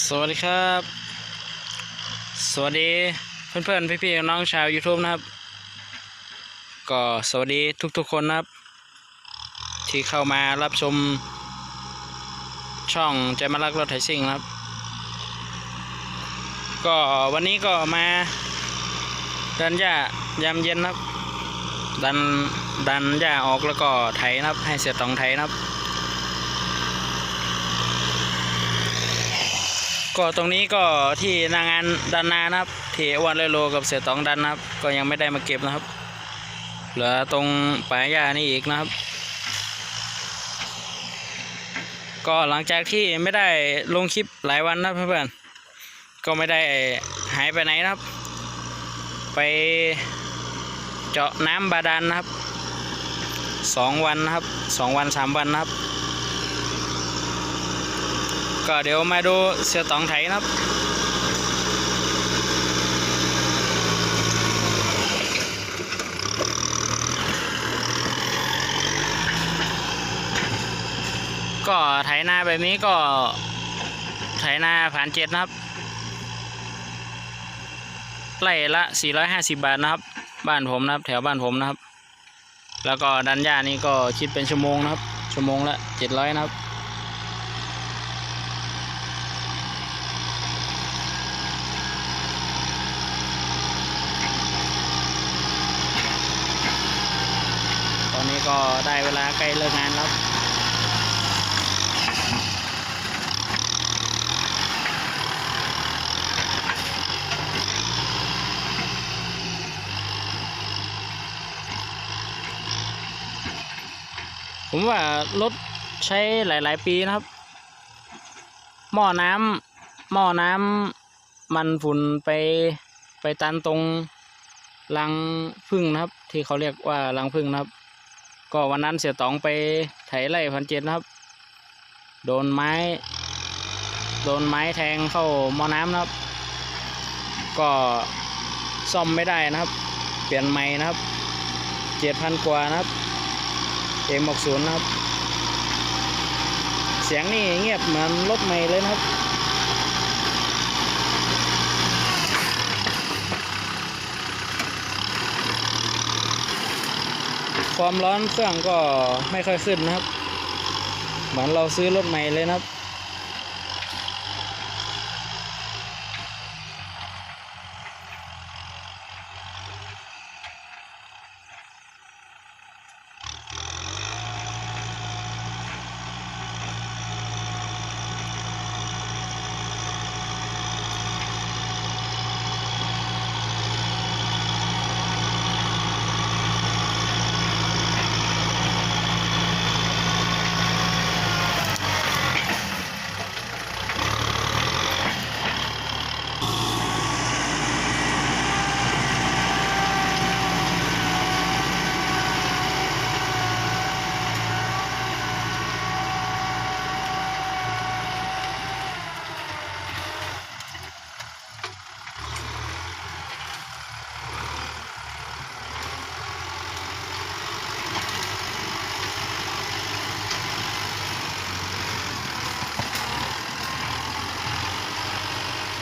สวัสดีครับ สวัสดีเพื่อนๆพี่ๆน้องชาว YouTube นะครับ ก็สวัสดีทุกๆคนนะครับ ที่เข้ามารับชม ช่องใจมารักรถไถซิ่งครับ ก็วันนี้ก็มา ดันหญ้ายามเย็นนะครับ ดันดันหญ้าออกแล้วก็ไถนะครับ ให้เสียตองไถนะครับ ก็ตรงนี้ก็ที่นางงานดันนานะครับที่วันเลยโลกับเสือตองดันนะครับ ก็ยังไม่ได้มาเก็บนะครับ เหลือตรงป่าหญ้านี่อีกนะครับ ก็หลังจากที่ไม่ได้ลงคลิปหลายวันนะเพื่อนๆก็ไม่ได้หายไปไหนนะครับ ไปเจาะน้ำบาดาลนะครับสองวันนะครับสองวันสามวันนะครับ ก็เดี๋ยวมาดูเสือตองไถนะครับก็ไถนาแบบนี้ก็ไถนาผ่านเจ็ดนะครับไล่ละ 450 บาทนะครับ บ้านผมนะครับ แถวบ้านผมนะครับ แล้วก็ดันหญ้านี่ก็คิดเป็นชั่วโมงนะครับ ชั่วโมงละ 700 นะครับ ตอนนี้ ก็ได้เวลาใกล้เลิกงานแล้วผมว่ารถใช้หลาย ๆ ปีนะครับ หม้อน้ำหม้อน้ำมันฝุ่นไปไปตันตรงรังพึ่งนะครับ ที่เขาเรียกว่ารังพึ่งนะครับ ก็วันนั้นเสียตองไปไถไร่พันเจ็ดนะครับ โดนไม้ โดนไม้แทงเข้าหม้อน้ำนะครับ ก็ซ่อมไม่ได้นะครับ เปลี่ยนใหม่นะครับเจ็ดพันกว่านะครับเอ็มบอกศูนย์นะครับ เสียงนี่เงียบเหมือนรถใหม่เลยนะครับ ความร้อนเครื่องก็ไม่ค่อยขึ้นนะครับ เหมือนเราซื้อรถใหม่เลยนะครับ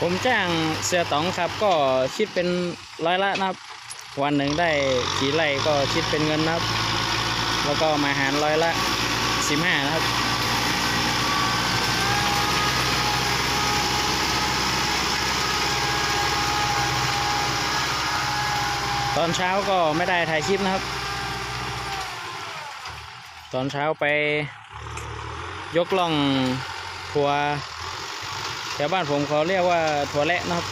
ผมจ้างเสือต๋องครับก็คิดเป็นร้อยละนะครับ วันหนึ่งได้กี่ไร่ก็คิดเป็นเงินนะครับ แล้วก็มาหารร้อยละสิบห้านะครับตอนเช้าก็ไม่ได้ถ่ายคลิปนะครับ ตอนเช้าไปยกล่องทัวร์ แถวบ้านผมเขาเรียกว่าถั่วแระนะครับ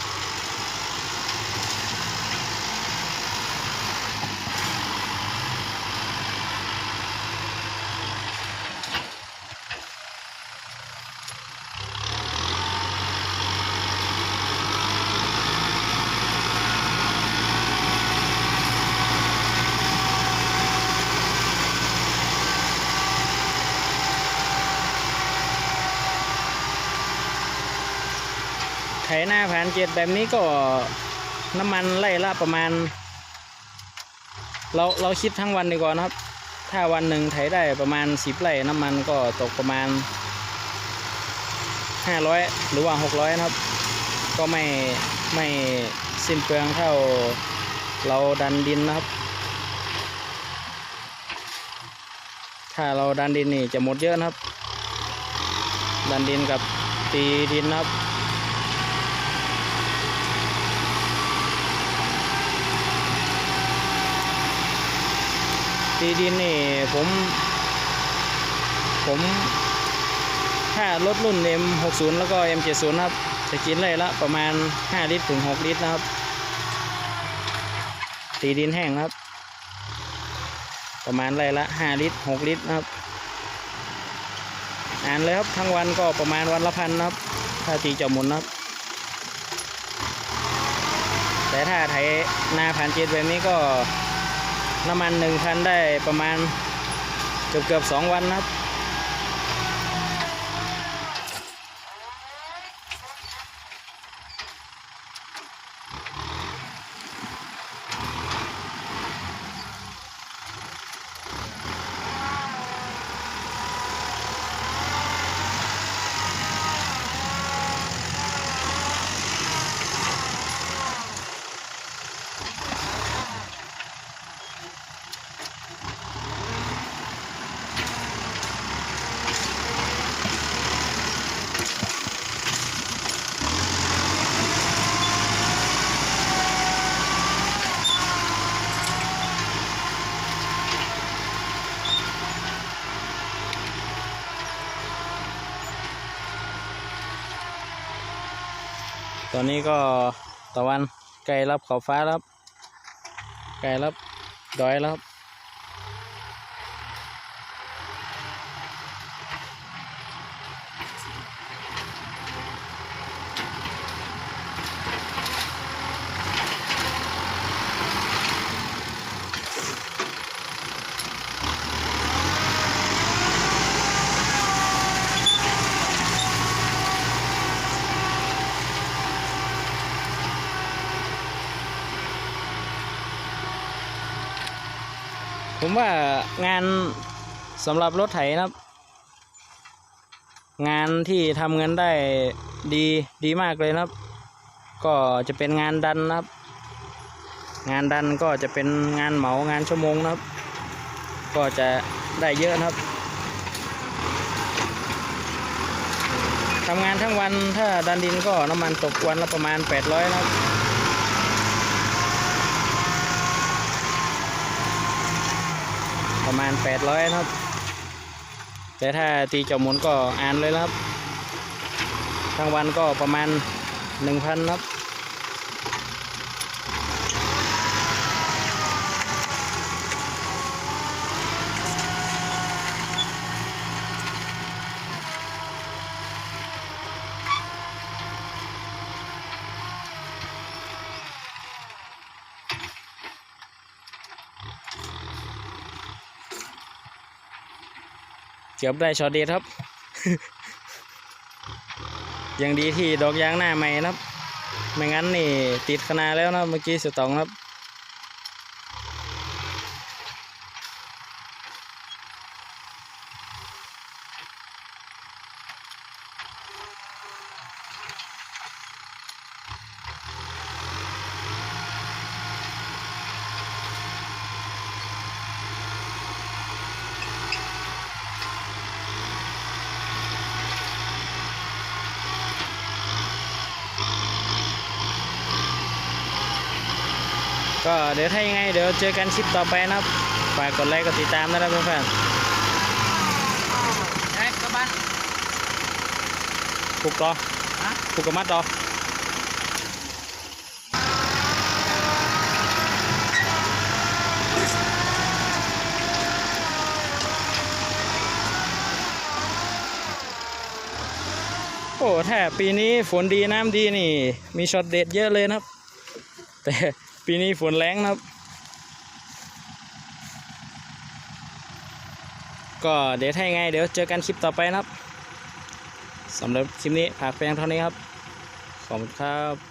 ถหน้าผ่านเจ็ดแบบนี้ก็น้ำมันไล่ละประมาณ เราเราคิดทั้งวันดีกว่านะครับ ถ้าวันหนึ่งไถได้ประมาณสิบไร่น้ำมันก็ตกประมาณห้าร้อยหรือว่าหกร้อยนะครับ ก็ไม่ไม่สิ้นเปลืองเท่าเราดันดินนะครับ ถ้าเราดันดินนี่จะหมดเยอะนะครับ ดันดินกับตีดินนะครับ ตีดินนี่ผม ผมถ้ารถรุ่น M60 แล้วก็ M70 นะครับ จะกินเลยละประมาณ 5 ลิตรถึง 6 ลิตรนะครับ ตีดินแห้งครับ ประมาณไรละ 5 ลิตร 6 ลิตรนะครับ อ่านเลยครับทั้งวันก็ประมาณวันละพันนะครับ ถ้าตีเจามุนนะครับ แต่ถ้าไถนาผ่านเจ็ดแบบนี้ก็ น้ำมันหนึ่งพันได้ประมาณเกือบเกือบสองวันนะครับ ตอนนี้ก็ตะวันไกลรับขอบฟ้าแล้วครับไกลรับดอยแล้ว ผมว่างานสำหรับรถไถนะครับ งานที่ทำเงินได้ดีดีมากเลยนะครับ ก็จะเป็นงานดันนะครับ งานดันก็จะเป็นงานเหมางานชั่วโมงนะครับ ก็จะได้เยอะนะครับทำงานทั้งวันถ้าดันดินก็น้ำมันตกวันละประมาณ 800นะครับ ประมาณ 800นะครับ แต่ถ้าตีจาะหมุนก็อ่านเลยนะครับทั้งวันก็ประมาณ 1,000นะครับ เกือบได้ช็อตเด็ดครับ ยังดีที่ดอกยางหน้าใหม่นะครับ ไม่งั้นนี่ติดคณาแล้วนะเมื่อกี้สตองครับ ก็เดี๋ยวถ้ายังไงเดี๋ยวเจอกันคลิปต่อไปนะครับฝากกดไลค์กดติดตามนะครับเพื่อนไอ้กระบ้านๆผูกต่อฮะผูกกับมัดต่อโอ้ถ้าปีนี้ฝนดีน้ำดีนี่ มีช็อตเด็ดเยอะเลยนะครับ แต่ ปีนี้ฝนแรงนะครับ ก็เดี๋ยวถ้ายังไง เดี๋ยวเจอกันคลิปต่อไปนะครับสำหรับคลิปนี้ฝากเพียงเท่านี้ครับ ขอบคุณครับ